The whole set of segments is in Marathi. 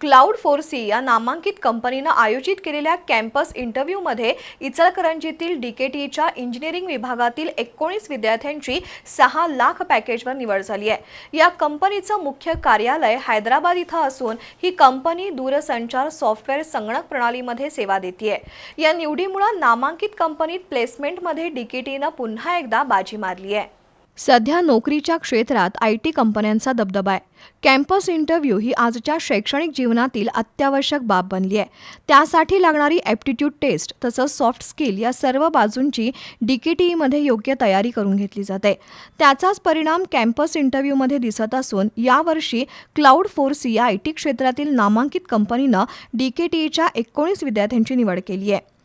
क्लाउड फोरसी या नामांकित कंपनीनं आयोजित केलेल्या कॅम्पस इंटरव्ह्यूमध्ये इचलकरंजीतील डीकेटीच्या इंजिनिअरिंग विभागातील एकोणीस विद्यार्थ्यांची सहा लाख पॅकेजवर निवड झाली आहे. या कंपनीचं मुख्य कार्यालय हैदराबाद इथं असून ही कंपनी दूरसंचार सॉफ्टवेअर संगणक प्रणालीमध्ये सेवा देते या निवडीमुळे नामांकित कंपनीत प्लेसमेंटमध्ये डीकेटीनं पुन्हा एकदा बाजी मारली आहे सध्या नोकरीच्या क्षेत्रात आय टी कंपन्यांचा दबदबा आहे. कॅम्पस इंटरव्ह्यू ही आजच्या शैक्षणिक जीवनातील अत्यावश्यक बाब बनली आहे. त्यासाठी लागणारी ॲप्टिट्यूड टेस्ट तसंच सॉफ्ट स्किल या सर्व बाजूंची डी के टी ईमध्ये योग्य तयारी करून घेतली जाते. त्याचाच परिणाम कॅम्पस इंटरव्ह्यूमध्ये दिसत असून यावर्षी क्लाउड फोर्स या आय टी क्षेत्रातील नामांकित कंपनीनं डी के टी ईच्या एकोणीस विद्यार्थ्यांची निवड केली आहे.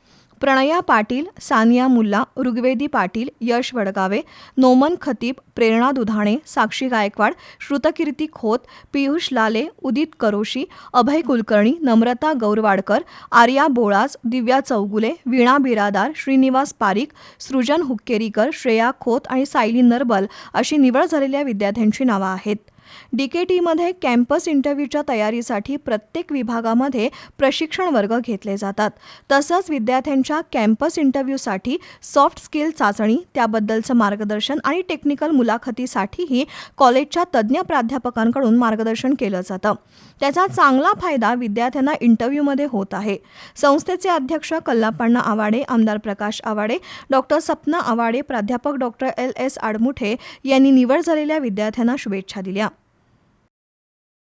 प्रणया पाटील सानिया मुल्ला ऋग्वेदी पाटील यश वडगावे नोमन खतीब प्रेरणा दुधाणे साक्षी गायकवाड श्रुतकीर्ती खोत पियुष लाले उदित करोशी अभय कुलकर्णी नम्रता गौरवाडकर आर्या बोळास दिव्या चौगुले वीणा बिरादार श्रीनिवास पारिक सृजन हुक्केरीकर श्रेया खोत आणि सायली नरबल अशी निवड झालेल्या विद्यार्थ्यांची नावं आहेत. डीकेटीमध्ये कॅम्पस इंटरव्ह्यूच्या तयारीसाठी प्रत्येक विभागामध्ये प्रशिक्षण वर्ग घेतले जातात. तसंच विद्यार्थ्यांच्या कॅम्पस इंटरव्ह्यूसाठी सॉफ्ट स्किल चाचणी त्याबद्दलचं मार्गदर्शन आणि टेक्निकल मुलाखतीसाठीही कॉलेजच्या तज्ज्ञ प्राध्यापकांकडून मार्गदर्शन केलं जातं. त्याचा चांगला फायदा विद्यार्थ्यांना इंटरव्ह्यूमध्ये होत आहे. संस्थेचे अध्यक्ष कल्लापण्णा आवाडे आमदार प्रकाश आवाडे डॉक्टर सपना आवाडे प्राध्यापक डॉक्टर एल. एस. आडमुठे यांनी निवड झालेल्या विद्यार्थ्यांना शुभेच्छा दिल्या.